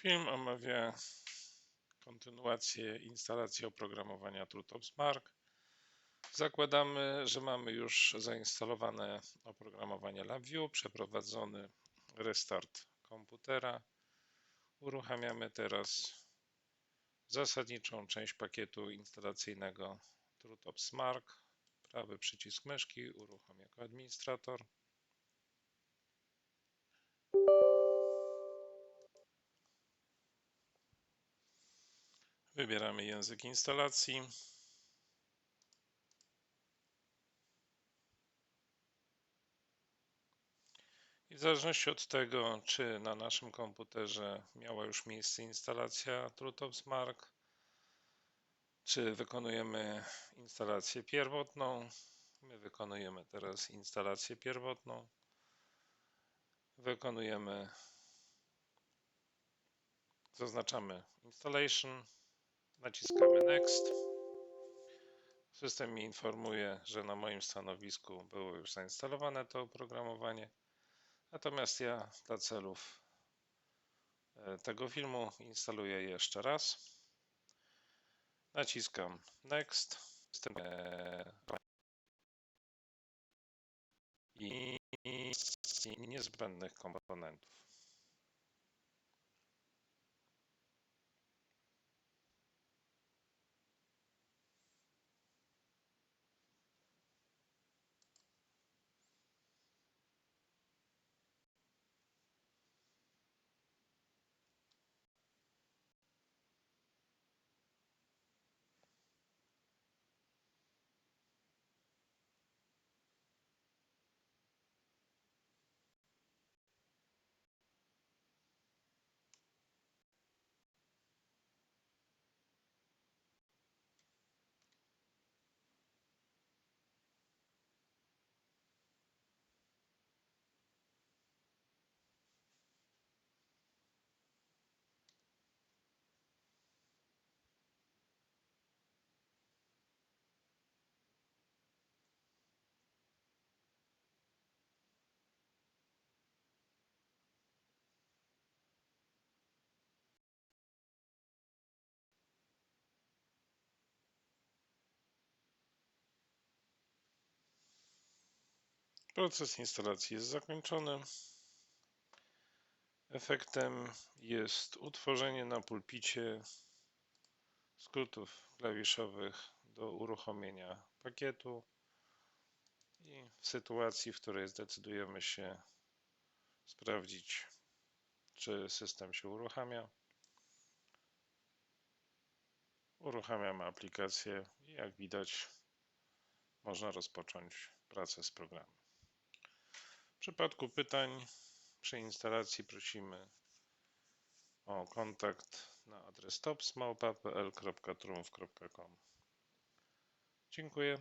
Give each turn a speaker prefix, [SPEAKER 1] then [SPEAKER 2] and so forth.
[SPEAKER 1] Film omawia kontynuację instalacji oprogramowania TrueTops Mark. Zakładamy, że mamy już zainstalowane oprogramowanie LabVIEW, przeprowadzony restart komputera. Uruchamiamy teraz zasadniczą część pakietu instalacyjnego TrueTops Mark. Prawy przycisk myszki uruchom jako administrator. Wybieramy język instalacji. I w zależności od tego, czy na naszym komputerze miała już miejsce instalacja TrueTops Mark, czy wykonujemy instalację pierwotną. My wykonujemy teraz instalację pierwotną. Wykonujemy, zaznaczamy installation, naciskamy next. System mi informuje, że na moim stanowisku było już zainstalowane to oprogramowanie. Natomiast ja dla celów e, tego filmu instaluję jeszcze raz. Naciskam Next. System e, i niezbędnych komponentów. Proces instalacji jest zakończony. Efektem jest utworzenie na pulpicie skrótów klawiszowych do uruchomienia pakietu i w sytuacji, w której zdecydujemy się sprawdzić, czy system się uruchamia, uruchamiamy aplikację i jak widać można rozpocząć pracę z programem. W przypadku pytań przy instalacji prosimy o kontakt na adres topsmałpa.pl.trumf.com. Dziękuję.